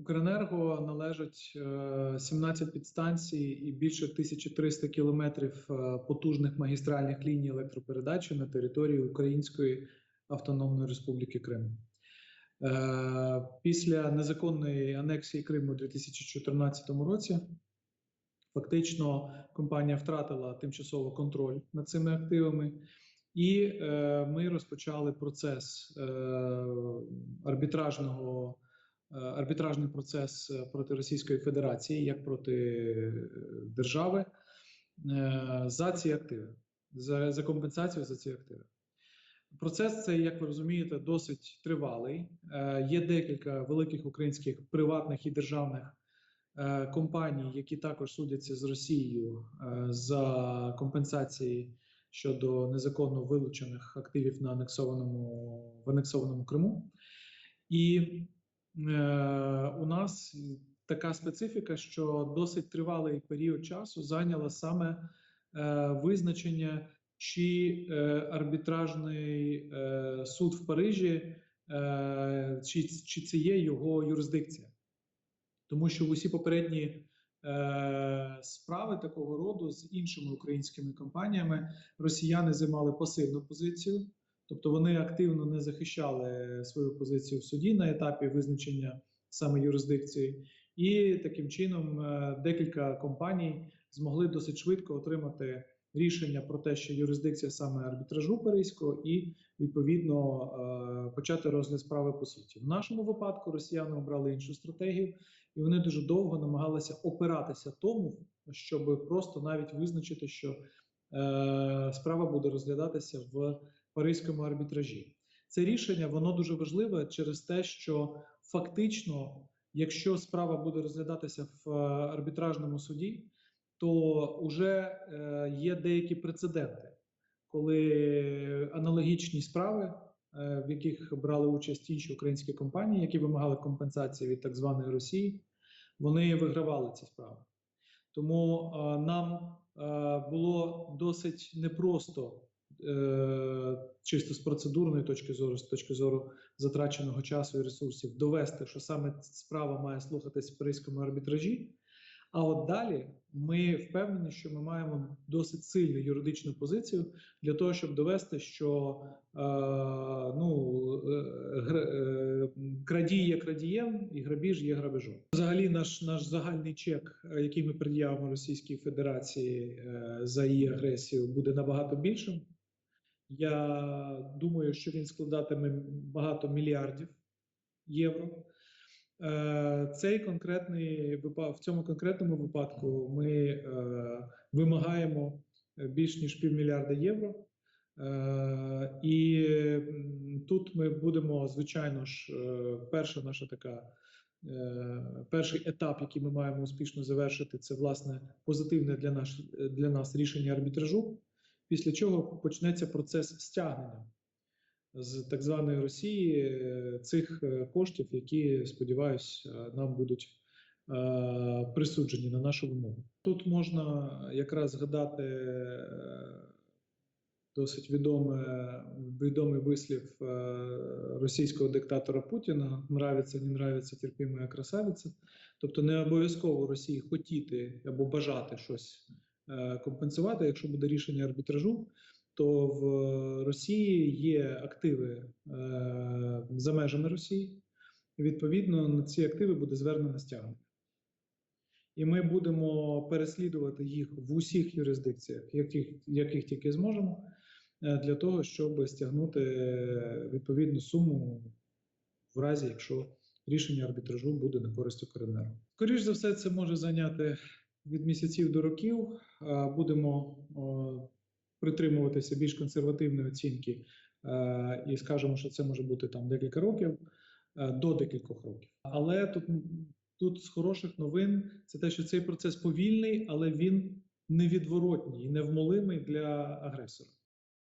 Укренерго належить е, 17 підстанцій і більше 1300 кілометрів е, потужних магістральних ліній електропередачі на території Української Автономної Республіки Крим. Е, Після незаконної анексії Криму у 2014 році фактично компанія втратила тимчасово контроль над цими активами, і е, ми розпочали процес е, арбітражного е, арбітражний процес е, проти Російської Федерації як проти е, держави е, за ці активи, за, за компенсацію за ці активи. Процес цей, як ви розумієте, досить тривалий. Е, Є декілька великих українських приватних і державних е, компаній, які також судяться з Росією е, за компенсації щодо незаконно вилучених активів на анексованому в анексованому Криму. І е, у нас така специфіка, що досить тривалий період часу зайняло саме е, визначення, чи е, арбітражний е, суд в Парижі, е, чи, чи це є його юрисдикція. Тому що в усі попередні е, справи такого роду з іншими українськими компаніями росіяни займали пасивну позицію, тобто вони активно не захищали свою позицію в суді на етапі визначення саме юрисдикції, і таким чином е, декілька компаній змогли досить швидко отримати рішення про те, що юрисдикція саме арбітражу Паризького, і відповідно е, почати розгляд справи по суті. В нашому випадку росіяни обрали іншу стратегію, і вони дуже довго намагалися опиратися тому, щоб просто навіть визначити, що е, справа буде розглядатися в паризькому арбітражі. Це рішення воно дуже важливе через те, що фактично, якщо справа буде розглядатися в е, арбітражному суді, то вже е, є деякі прецеденти, коли аналогічні справи, е, в яких брали участь інші українські компанії, які вимагали компенсації від так званої Росії, вони вигравали ці справи. Тому нам було досить непросто, чисто з процедурної точки зору, з точки зору затраченого часу і ресурсів, довести, що саме справа має слухатись в паризькому арбітражі. А от далі ми впевнені, що ми маємо досить сильну юридичну позицію для того, щоб довести, що е, ну, е, е, крадій є крадієм і грабіж є грабежом. Взагалі, наш, наш загальний чек, е, який ми пред'явимо Російській Федерації е, за її агресію, буде набагато більшим. Я думаю, що він складатиме багато мільярдів євро. Е, Цей конкретний в цьому конкретному випадку ми е, вимагаємо більш ніж півмільярда євро. Е, і тут ми будемо, звичайно ж, е, перша наша така. е, Перший етап, який ми маємо успішно завершити, це власне позитивне для нас, для нас рішення арбітражу, після чого почнеться процес стягнення з так званої Росії е, цих е, коштів, які сподіваюсь, е, нам будуть присуджені на нашу вимогу. Тут можна якраз згадати досить відоме, відомий вислів російського диктатора Путіна: нравиться, не нравиться, терпімая красавиця. Тобто, не обов'язково Росії хотіти або бажати щось компенсувати, якщо буде рішення арбітражу то в Росії є активи е, за межами Росії, відповідно на ці активи буде звернено стягнення. І ми будемо переслідувати їх в усіх юрисдикціях, яких, яких тільки зможемо, е, для того, щоб стягнути е, відповідну суму в разі, якщо рішення арбітражу буде на користь Укренерго. Скоріше за все, це може зайняти від місяців до років. Е, Будемо притримуватися більш консервативної оцінки е, і скажемо, що це може бути там декілька років е, до декількох років. Але тут, тут з хороших новин це те, що цей процес повільний, але він невідворотній і невмолимий для агресора.